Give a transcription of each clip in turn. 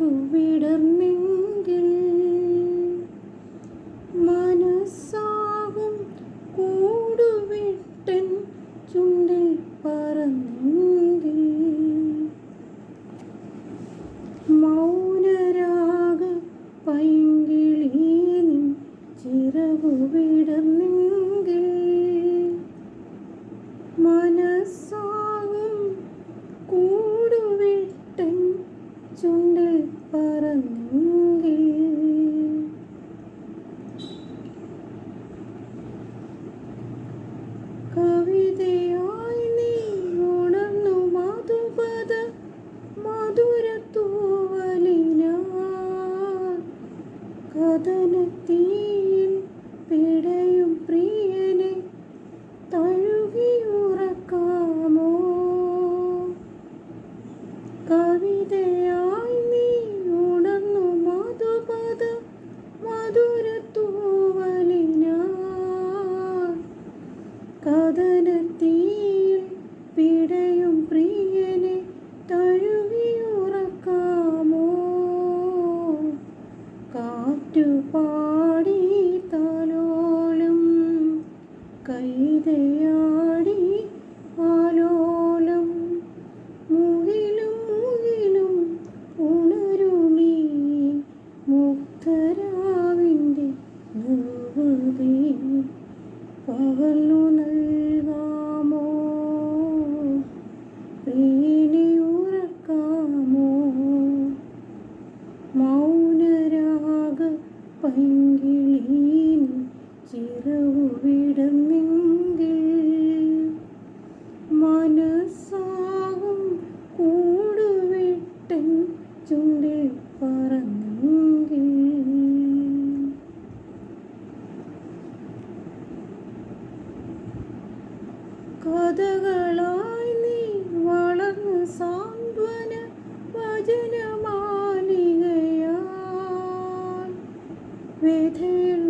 ചിറകു വിടർന്നെങ്കിൽ മനസ്സാകും കൂടുവിട്ടൻ ചുണ്ടിൽ പറന്നെങ്കിൽ മൗനരാഗ പൈങ്കിളി നിൻ ചിറകു വിടർന്നെങ്കിൽ മനസ്സാകും കൂടുവിട്ടൻ ചുണ്ടിൽ പറന്നെങ്കിൽ കവിതയായി നീ ഉണർന്നു മധുപദ മധുരത്തൂവലിന കഥനത്തീയിൽ പിടയും പ്രിയനെ തഴുകിയുറക്കാമോ കവിതയായി നീ ഉണർന്നു മധുപദ മധുരത്തൂവലിന. കഥനത്തീയിൽ പിടയും പ്രിയനെ തഴുകിയുറക്കാമോ? കാറ്റുപാടി തലോലും കൈതയാടി ആലോലം മുകിലും മുകിലും ഉണരുമീ മുക്തരാവിന്റെ നിർവൃതി ചിറവു വിടന്നെങ്കിൽ മനസ്സാകും കൂടുവിട്ടൻ ചുണ്ടിൽ പറഞ്ഞെങ്കിൽ കഥകളായി നീ വളർന്ന് സാന്ത്വന വചനമാലികയാൽ വ്യഥയിൽ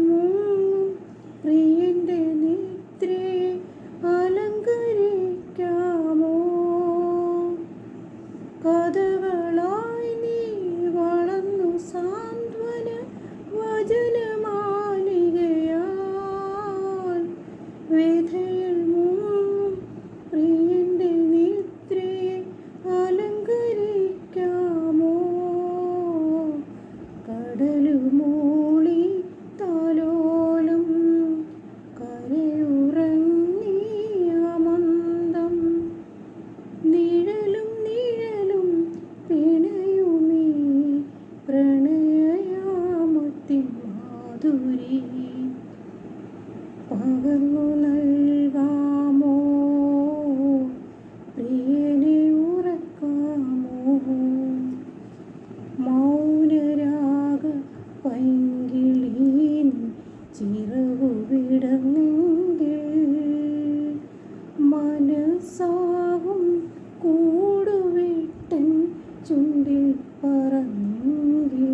പറന്നെങ്കിൽ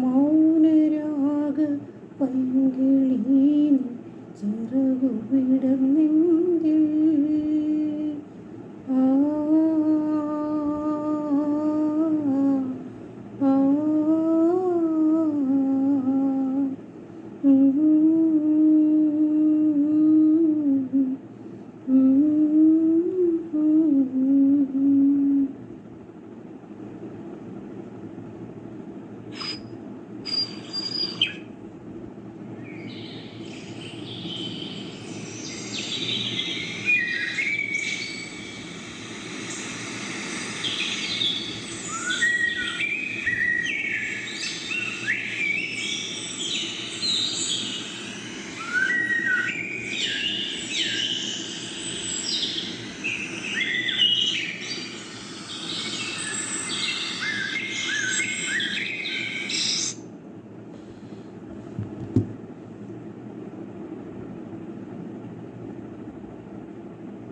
മൗനരാഗ പൈങ്കിളി ചിറകു